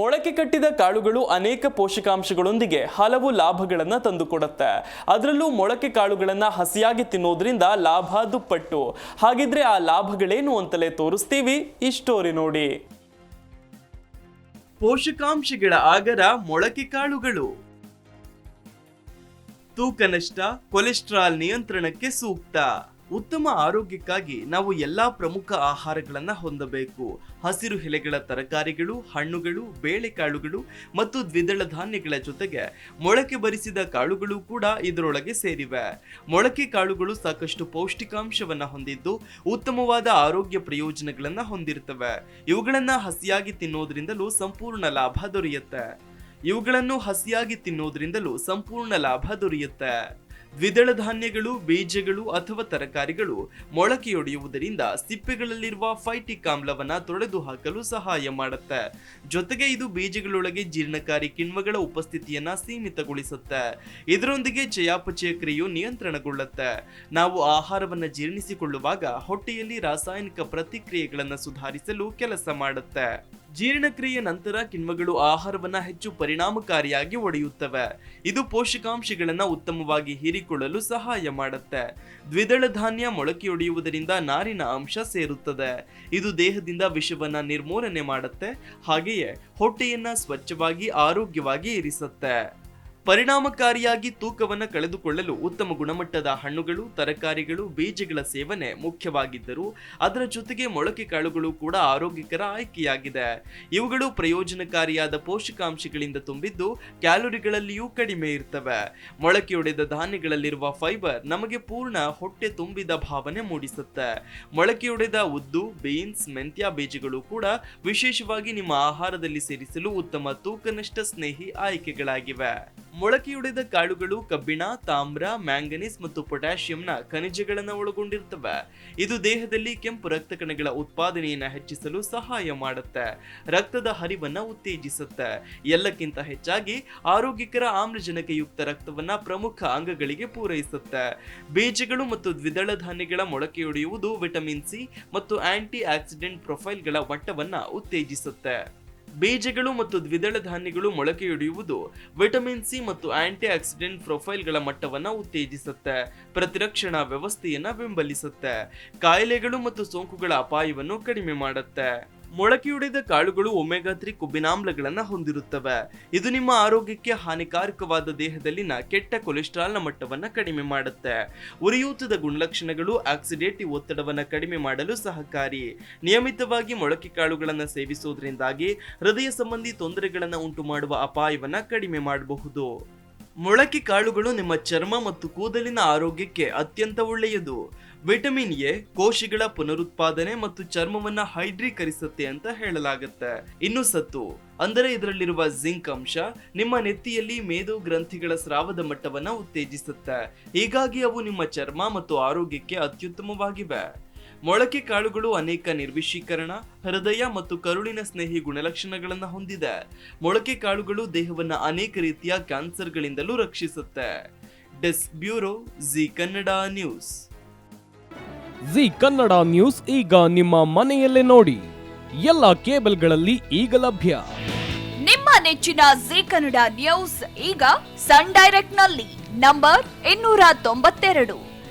ಮೊಳಕೆ ಕಟ್ಟಿದ ಕಾಳುಗಳು ಅನೇಕ ಪೋಷಕಾಂಶಗಳೊಂದಿಗೆ ಹಲವು ಲಾಭಗಳನ್ನು ತಂದುಕೊಡುತ್ತೆ. ಅದರಲ್ಲೂ ಮೊಳಕೆ ಕಾಳುಗಳನ್ನು ಹಸಿಯಾಗಿ ತಿನ್ನೋದ್ರಿಂದ ಲಾಭ ದುಪ್ಪಟ್ಟು. ಹಾಗಿದ್ರೆ ಆ ಲಾಭಗಳೇನು ಅಂತಲೇ ತೋರಿಸ್ತೀವಿ ಈ ಸ್ಟೋರಿ ನೋಡಿ. ಪೋಷಕಾಂಶಗಳ ಆಗರ ಮೊಳಕೆ ಕಾಳುಗಳು. ತೂಕ ನಷ್ಟ, ಕೊಲೆಸ್ಟ್ರಾಲ್ ನಿಯಂತ್ರಣಕ್ಕೆ ಸೂಕ್ತ. ಉತ್ತಮ ಆರೋಗ್ಯಕ್ಕಾಗಿ ನಾವು ಎಲ್ಲಾ ಪ್ರಮುಖ ಆಹಾರಗಳನ್ನು ಹೊಂದಬೇಕು. ಹಸಿರು ಎಲೆಗಳ ತರಕಾರಿಗಳು, ಹಣ್ಣುಗಳು, ಬೇಳೆಕಾಳುಗಳು ಮತ್ತು ದ್ವಿದಳ ಧಾನ್ಯಗಳ ಜೊತೆಗೆ ಮೊಳಕೆ ಬರಿಸಿದ ಕಾಳುಗಳು ಕೂಡ ಇದರೊಳಗೆ ಸೇರಿವೆ. ಮೊಳಕೆ ಕಾಳುಗಳು ಸಾಕಷ್ಟು ಪೌಷ್ಟಿಕಾಂಶವನ್ನು ಹೊಂದಿದ್ದು ಉತ್ತಮವಾದ ಆರೋಗ್ಯ ಪ್ರಯೋಜನಗಳನ್ನು ಹೊಂದಿರ್ತವೆ. ಇವುಗಳನ್ನು ಹಸಿಯಾಗಿ ತಿನ್ನೋದ್ರಿಂದಲೂ ಸಂಪೂರ್ಣ ಲಾಭ ದೊರೆಯುತ್ತೆ. ಇವುಗಳನ್ನು ಹಸಿಯಾಗಿ ತಿನ್ನೋದ್ರಿಂದಲೂ ಸಂಪೂರ್ಣ ಲಾಭ ದೊರೆಯುತ್ತೆ. ದ್ವಿದಳ ಧಾನ್ಯಗಳು, ಬೀಜಗಳು ಅಥವಾ ತರಕಾರಿಗಳು ಮೊಳಕೆಯೊಡೆಯುವುದರಿಂದ ಸಿಪ್ಪೆಗಳಲ್ಲಿರುವ ಫೈಟಿಕ್ ಆಮ್ಲವನ್ನು ತೊಳೆದು ಹಾಕಲು ಸಹಾಯ ಮಾಡುತ್ತೆ. ಜೊತೆಗೆ ಇದು ಬೀಜಗಳೊಳಗೆ ಜೀರ್ಣಕಾರಿ ಕಿಣ್ವಗಳ ಉಪಸ್ಥಿತಿಯನ್ನ ಸೀಮಿತಗೊಳಿಸುತ್ತೆ. ಇದರೊಂದಿಗೆ ಚಯಾಪಚಯ ಕ್ರಿಯೆಯು ನಿಯಂತ್ರಣಗೊಳ್ಳುತ್ತೆ. ನಾವು ಆಹಾರವನ್ನು ಜೀರ್ಣಿಸಿಕೊಳ್ಳುವಾಗ ಹೊಟ್ಟೆಯಲ್ಲಿ ರಾಸಾಯನಿಕ ಪ್ರತಿಕ್ರಿಯೆಗಳನ್ನು ಸುಧಾರಿಸಲು ಕೆಲಸ ಮಾಡುತ್ತೆ. ಜೀರ್ಣಕ್ರಿಯೆ ನಂತರ ಕಿಣ್ವಗಳು ಆಹಾರವನ್ನ ಹೆಚ್ಚು ಪರಿಣಾಮಕಾರಿಯಾಗಿ ಒಡೆಯುತ್ತವೆ. ಇದು ಪೋಷಕಾಂಶಗಳನ್ನು ಉತ್ತಮವಾಗಿ ಹೀರಿಕೊಳ್ಳಲು ಸಹಾಯ ಮಾಡುತ್ತೆ. ದ್ವಿದಳ ಧಾನ್ಯ ಮೊಳಕೆಯೊಡೆಯುವುದರಿಂದ ನಾರಿನ ಅಂಶ ಸೇರುತ್ತದೆ. ಇದು ದೇಹದಿಂದ ವಿಷವನ್ನ ನಿರ್ಮೂಲನೆ ಮಾಡುತ್ತೆ. ಹಾಗೆಯೇ ಹೊಟ್ಟೆಯನ್ನ ಸ್ವಚ್ಛವಾಗಿ ಆರೋಗ್ಯವಾಗಿ ಇರಿಸುತ್ತೆ. ಪರಿಣಾಮಕಾರಿಯಾಗಿ ತೂಕವನ್ನು ಕಳೆದುಕೊಳ್ಳಲು ಉತ್ತಮ ಗುಣಮಟ್ಟದ ಹಣ್ಣುಗಳು, ತರಕಾರಿಗಳು, ಬೀಜಗಳ ಸೇವನೆ ಮುಖ್ಯವಾಗಿದ್ದರೂ ಅದರ ಜೊತೆಗೆ ಮೊಳಕೆ ಕಾಳುಗಳು ಕೂಡ ಆರೋಗ್ಯಕರ ಆಯ್ಕೆಯಾಗಿದೆ. ಇವುಗಳು ಪ್ರಯೋಜನಕಾರಿಯಾದ ಪೋಷಕಾಂಶಗಳಿಂದ ತುಂಬಿದ್ದು ಕ್ಯಾಲೋರಿಗಳಲ್ಲಿಯೂ ಕಡಿಮೆ ಇರ್ತವೆ. ಮೊಳಕೆಯೊಡೆದ ಧಾನ್ಯಗಳಲ್ಲಿರುವ ಫೈಬರ್ ನಮಗೆ ಪೂರ್ಣ ಹೊಟ್ಟೆ ತುಂಬಿದ ಭಾವನೆ ಮೂಡಿಸುತ್ತೆ. ಮೊಳಕೆಯೊಡೆದ ಉದ್ದು, ಬೀನ್ಸ್, ಮೆಂತ್ಯ ಬೀಜಗಳು ಕೂಡ ವಿಶೇಷವಾಗಿ ನಿಮ್ಮ ಆಹಾರದಲ್ಲಿ ಸೇರಿಸಲು ಉತ್ತಮ ತೂಕನಷ್ಟ ಸ್ನೇಹಿ ಆಯ್ಕೆಗಳಾಗಿವೆ. ಮೊಳಕೆಯೊಡೆದ ಕಾಳುಗಳು, ಕಬ್ಬಿಣ, ತಾಮ್ರ, ಮ್ಯಾಂಗನೀಸ್ ಮತ್ತು ಪೊಟ್ಯಾಷಿಯಂನ ಖನಿಜಗಳನ್ನು ಒಳಗೊಂಡಿರ್ತವೆ. ಇದು ದೇಹದಲ್ಲಿ ಕೆಂಪು ರಕ್ತ ಕಣಗಳ ಉತ್ಪಾದನೆಯನ್ನು ಹೆಚ್ಚಿಸಲು ಸಹಾಯ ಮಾಡುತ್ತೆ. ರಕ್ತದ ಹರಿವನ್ನು ಉತ್ತೇಜಿಸುತ್ತೆ. ಎಲ್ಲಕ್ಕಿಂತ ಹೆಚ್ಚಾಗಿ ಆರೋಗ್ಯಕರ ಆಮ್ಲಜನಕಯುಕ್ತ ರಕ್ತವನ್ನ ಪ್ರಮುಖ ಅಂಗಗಳಿಗೆ ಪೂರೈಸುತ್ತೆ. ಬೀಜಗಳು ಮತ್ತು ದ್ವಿದಳ ಧಾನ್ಯಗಳ ಮೊಳಕೆಯೊಡೆಯುವುದು ವಿಟಮಿನ್ ಸಿ ಮತ್ತು ಆಂಟಿ ಆಕ್ಸಿಡೆಂಟ್ ಪ್ರೊಫೈಲ್ಗಳ ಮಟ್ಟವನ್ನು ಉತ್ತೇಜಿಸುತ್ತೆ. ಬೀಜಗಳು ಮತ್ತು ದ್ವಿದಳ ಧಾನ್ಯಗಳು ಮೊಳಕೆಯೊಡೆಯುವುದು ವಿಟಮಿನ್ ಸಿ ಮತ್ತು ಆಂಟಿ ಆಕ್ಸಿಡೆಂಟ್ ಪ್ರೊಫೈಲ್ಗಳ ಮಟ್ಟವನ್ನು ಉತ್ತೇಜಿಸುತ್ತೆ. ಪ್ರತಿರಕ್ಷಣಾ ವ್ಯವಸ್ಥೆಯನ್ನು ಬೆಂಬಲಿಸುತ್ತೆ. ಕಾಯಿಲೆಗಳು ಮತ್ತು ಸೋಂಕುಗಳ ಅಪಾಯವನ್ನು ಕಡಿಮೆ ಮಾಡುತ್ತೆ. ಮೊಳಕೆಯೊಡೆದ ಕಾಳುಗಳು ಒಮೆಗಾ ತ್ರೀ ಕೊಬ್ಬಿನಾಮ್ಲಗಳನ್ನು ಹೊಂದಿರುತ್ತವೆ. ಇದು ನಿಮ್ಮ ಆರೋಗ್ಯಕ್ಕೆ ಹಾನಿಕಾರಕವಾದ ದೇಹದಲ್ಲಿನ ಕೆಟ್ಟ ಕೊಲೆಸ್ಟ್ರಾಲ್ನ ಮಟ್ಟವನ್ನು ಕಡಿಮೆ ಮಾಡುತ್ತೆ. ಉರಿಯೂತದ ಗುಣಲಕ್ಷಣಗಳು ಆಕ್ಸಿಡೇಟಿವ್ ಒತ್ತಡವನ್ನು ಕಡಿಮೆ ಮಾಡಲು ಸಹಕಾರಿ. ನಿಯಮಿತವಾಗಿ ಮೊಳಕೆ ಕಾಳುಗಳನ್ನು ಸೇವಿಸುವುದರಿಂದಾಗಿ ಹೃದಯ ಸಂಬಂಧಿ ತೊಂದರೆಗಳನ್ನು ಉಂಟು ಮಾಡುವ ಅಪಾಯವನ್ನು ಕಡಿಮೆ ಮಾಡಬಹುದು. ಮೊಳಕೆ ಕಾಳುಗಳು ನಿಮ್ಮ ಚರ್ಮ ಮತ್ತು ಕೂದಲಿನ ಆರೋಗ್ಯಕ್ಕೆ ಅತ್ಯಂತ ಒಳ್ಳೆಯದು. ವಿಟಮಿನ್ ಎ, ಕೋಶಿಗಳ ಪುನರುತ್ಪಾದನೆ ಮತ್ತು ಚರ್ಮವನ್ನ ಹೈಡ್ರೀಕರಿಸುತ್ತೆ ಅಂತ ಹೇಳಲಾಗುತ್ತೆ. ಇನ್ನು ಸತ್ತು. ಅಂದರೆ ಇದರಲ್ಲಿರುವ ಜಿಂಕ್ ಅಂಶ ನಿಮ್ಮ ನೆತ್ತಿಯಲ್ಲಿ ಮೇದು ಗ್ರಂಥಿಗಳ ಸ್ರಾವದ ಮಟ್ಟವನ್ನ ಉತ್ತೇಜಿಸುತ್ತೆ. ಹೀಗಾಗಿ ಅವು ನಿಮ್ಮ ಚರ್ಮ ಮತ್ತು ಆರೋಗ್ಯಕ್ಕೆ ಅತ್ಯುತ್ತಮವಾಗಿವೆ. ಮೊಳಕೆ ಕಾಳುಗಳು ಅನೇಕ ನಿರ್ವಿಷೀಕರಣ ಹೃದಯ ಮತ್ತು ಕರುಳಿನ ಸ್ನೇಹಿ ಗುಣಲಕ್ಷಣಗಳನ್ನು ಹೊಂದಿದೆ. ಮೊಳಕೆ ಕಾಳುಗಳು ದೇಹವನ್ನು ಅನೇಕ ರೀತಿಯ ಕ್ಯಾನ್ಸರ್ಗಳಿಂದಲೂ ರಕ್ಷಿಸುತ್ತೆ. Desk bureau Zee Kannada news. Zee Kannada news ಈಗ ನಿಮ್ಮ ಮನೆಯಲ್ಲೇ ನೋಡಿ. ಎಲ್ಲ ಕೇಬಲ್ಗಳಲ್ಲಿ ಈಗ ಲಭ್ಯ. ನಿಮ್ಮ ನೆಚ್ಚಿನ ಜಿ ಕನ್ನಡ ನ್ಯೂಸ್ ಈಗ ಸನ್ ಡೈರೆಕ್ಟ್ನಲ್ಲಿ ನಂಬರ್ ಇನ್ನೂರ ತೊಂಬತ್ತೆರಡು.